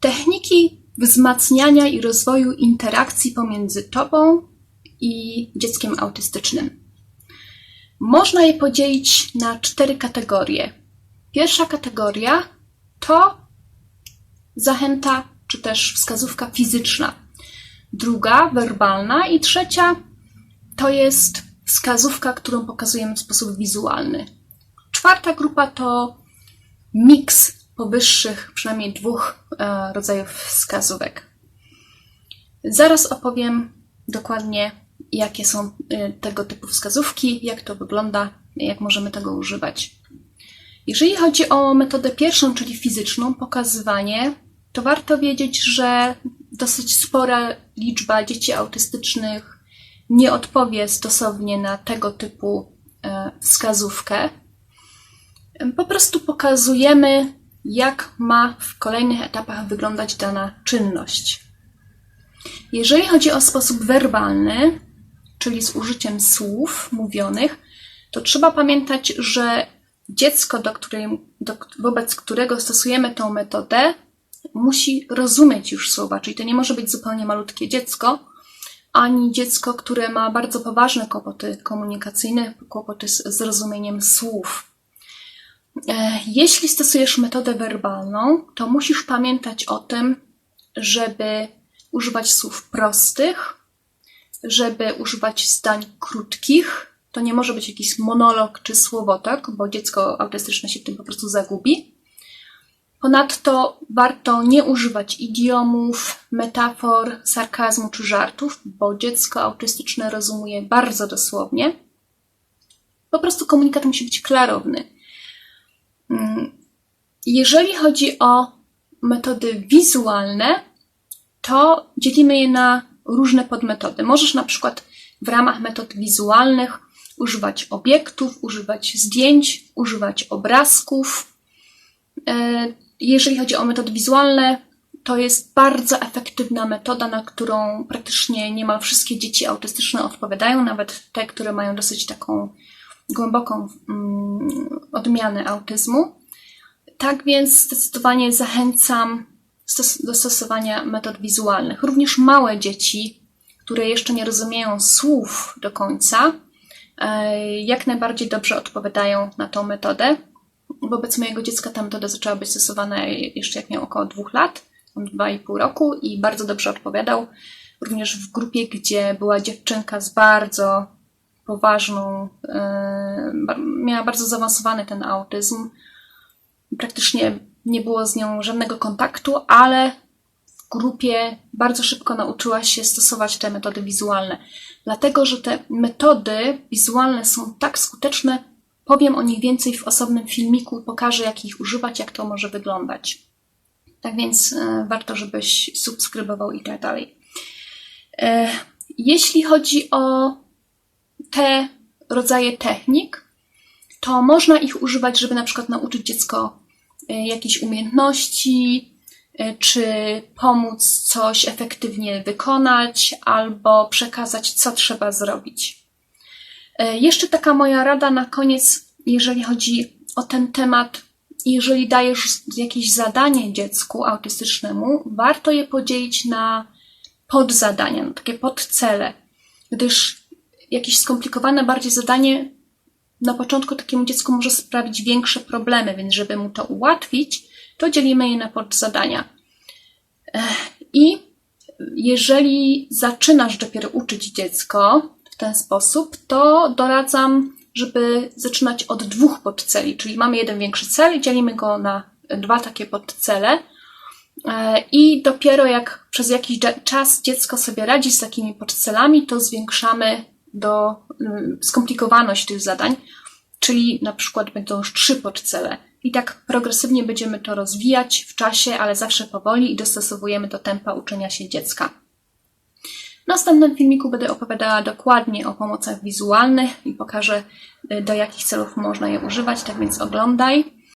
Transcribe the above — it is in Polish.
Techniki wzmacniania i rozwoju interakcji pomiędzy tobą i dzieckiem autystycznym. Można je podzielić na cztery kategorie. Pierwsza kategoria to zachęta czy też wskazówka fizyczna. Druga werbalna i trzecia to jest wskazówka, którą pokazujemy w sposób wizualny. Czwarta grupa to miks powyższych przynajmniej dwóch e, rodzajów wskazówek. Zaraz opowiem dokładnie, jakie są e, tego typu wskazówki, jak to wygląda, jak możemy tego używać. Jeżeli chodzi o metodę pierwszą, czyli fizyczną, pokazywanie, to warto wiedzieć, że dosyć spora liczba dzieci autystycznych nie odpowie stosownie na tego typu e, wskazówkę. Po prostu pokazujemy, jak ma w kolejnych etapach wyglądać dana czynność. Jeżeli chodzi o sposób werbalny, czyli z użyciem słów mówionych, to trzeba pamiętać, że dziecko, do której, do, wobec którego stosujemy tą metodę, musi rozumieć już słowa, czyli to nie może być zupełnie malutkie dziecko, ani dziecko, które ma bardzo poważne kłopoty komunikacyjne, kłopoty z zrozumieniem słów. E, jeśli stosujesz metodę werbalną, to musisz pamiętać o tym, żeby używać słów prostych, żeby używać zdań krótkich. To nie może być jakiś monolog czy słowotok, bo dziecko autystyczne się tym po prostu zagubi. Ponadto warto nie używać idiomów, metafor, sarkazmu czy żartów, bo dziecko autystyczne rozumuje bardzo dosłownie. Po prostu komunikat musi być klarowny. Mm, jeżeli chodzi o metody wizualne, to dzielimy je na różne podmetody. Możesz na przykład w ramach metod wizualnych używać obiektów, używać zdjęć, używać obrazków. E, jeżeli chodzi o metody wizualne, to jest bardzo efektywna metoda, na którą praktycznie niemal wszystkie dzieci autystyczne odpowiadają, nawet te, które mają dosyć taką głęboką mm, odmianę autyzmu. Tak więc zdecydowanie zachęcam do stosowania metod wizualnych. Również małe dzieci, które jeszcze nie rozumieją słów do końca, e, jak najbardziej dobrze odpowiadają na tą metodę. Wobec mojego dziecka ta metoda zaczęła być stosowana jeszcze jak miał około dwóch lat, dwa i pół roku i bardzo dobrze odpowiadał. Również w grupie, gdzie była dziewczynka z bardzo poważną, e, miała bardzo zaawansowany ten autyzm. Praktycznie nie było z nią żadnego kontaktu, ale w grupie bardzo szybko nauczyła się stosować te metody wizualne. Dlatego, że te metody wizualne są tak skuteczne, powiem o nich więcej w osobnym filmiku, pokażę jak ich używać, jak to może wyglądać. Tak więc e, warto, żebyś subskrybował i tak dalej. E, jeśli chodzi o te rodzaje technik, to można ich używać, żeby na przykład nauczyć dziecko e, jakiejś umiejętności, e, czy pomóc coś efektywnie wykonać, albo przekazać, co trzeba zrobić. E, jeszcze taka moja rada na koniec, jeżeli chodzi o ten temat. Jeżeli dajesz jakieś zadanie dziecku autystycznemu, warto je podzielić na podzadania, na takie podcele, gdyż jakieś skomplikowane bardziej zadanie na początku takiemu dziecku może sprawić większe problemy, więc żeby mu to ułatwić, to dzielimy je na podzadania. I jeżeli zaczynasz dopiero uczyć dziecko w ten sposób, to doradzam, żeby zaczynać od dwóch podceli, czyli mamy jeden większy cel i dzielimy go na dwa takie podcele. I dopiero jak przez jakiś czas dziecko sobie radzi z takimi podcelami, to zwiększamy do mm, skomplikowaność tych zadań, czyli na przykład będą trzy podcele. I tak progresywnie będziemy to rozwijać w czasie, ale zawsze powoli i dostosowujemy do tempa uczenia się dziecka. W następnym filmiku będę opowiadała dokładnie o pomocach wizualnych i pokażę, y, do jakich celów można je używać, tak więc oglądaj.